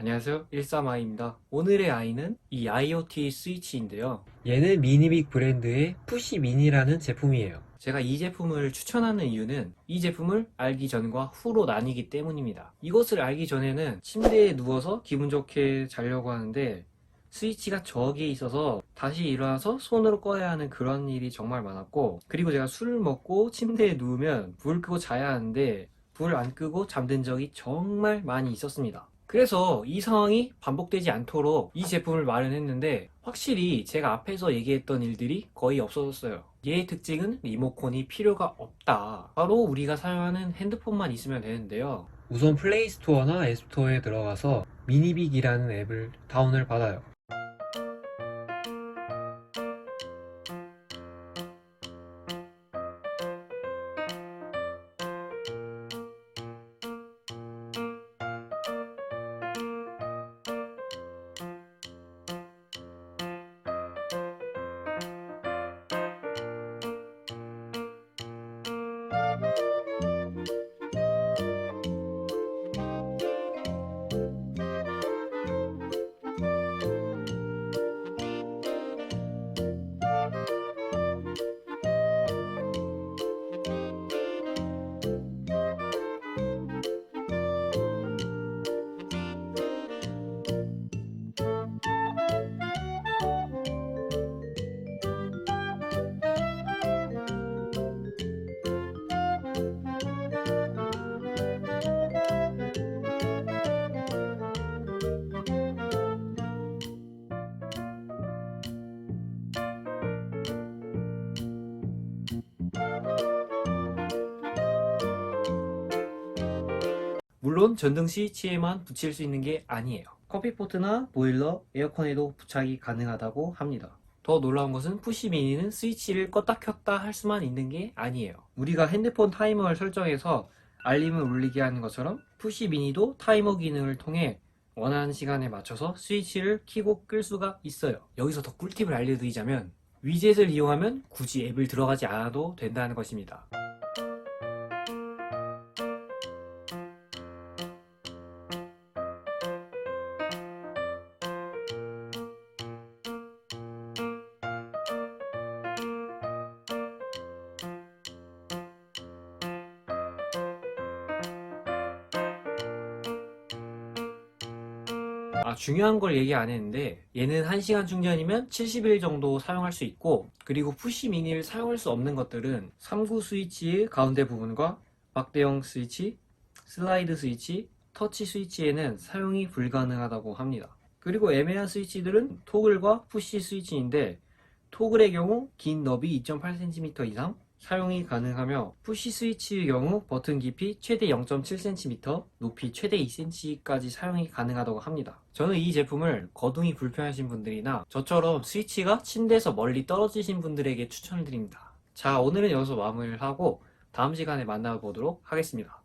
안녕하세요. 13i입니다. 오늘의 아이는 이 IoT 스위치인데요. 얘는 미니빅 브랜드의 푸시 미니라는 제품이에요. 제가 이 제품을 추천하는 이유는 이 제품을 알기 전과 후로 나뉘기 때문입니다. 이것을 알기 전에는 침대에 누워서 기분 좋게 자려고 하는데 스위치가 저기에 있어서 다시 일어나서 손으로 꺼야 하는 그런 일이 정말 많았고 그리고 제가 술을 먹고 침대에 누우면 불을 끄고 자야 하는데 불을 안 끄고 잠든 적이 정말 많이 있었습니다. 그래서 이 상황이 반복되지 않도록 이 제품을 마련했는데 확실히 제가 앞에서 얘기했던 일들이 거의 없어졌어요. 얘의 특징은 리모컨이 필요가 없다. 바로 우리가 사용하는 핸드폰만 있으면 되는데요. 우선 플레이스토어나 앱스토어에 들어가서 미니빅이라는 앱을 다운을 받아요. 물론 전등 스위치에만 붙일 수 있는 게 아니에요. 커피포트나 보일러, 에어컨에도 부착이 가능하다고 합니다. 더 놀라운 것은 푸시 미니는 스위치를 껐다 켰다 할 수만 있는 게 아니에요. 우리가 핸드폰 타이머를 설정해서 알림을 울리게 하는 것처럼 푸시 미니도 타이머 기능을 통해 원하는 시간에 맞춰서 스위치를 켜고 끌 수가 있어요. 여기서 더 꿀팁을 알려드리자면 위젯을 이용하면 굳이 앱을 들어가지 않아도 된다는 것입니다. 아, 중요한 걸 얘기 안 했는데 얘는 1시간 충전이면 70일 정도 사용할 수 있고 그리고 푸시 미니를 사용할 수 없는 것들은 3구 스위치의 가운데 부분과 막대형 스위치, 슬라이드 스위치, 터치 스위치에는 사용이 불가능하다고 합니다. 그리고 애매한 스위치들은 토글과 푸시 스위치인데 토글의 경우 긴 너비 2.8cm 이상 사용이 가능하며 푸시 스위치의 경우 버튼 깊이 최대 0.7cm, 높이 최대 2cm까지 사용이 가능하다고 합니다. 저는 이 제품을 거동이 불편하신 분들이나 저처럼 스위치가 침대에서 멀리 떨어지신 분들에게 추천을 드립니다. 자, 오늘은 여기서 마무리를 하고 다음 시간에 만나보도록 하겠습니다.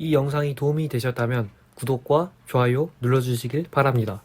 이 영상이 도움이 되셨다면 구독과 좋아요 눌러주시길 바랍니다.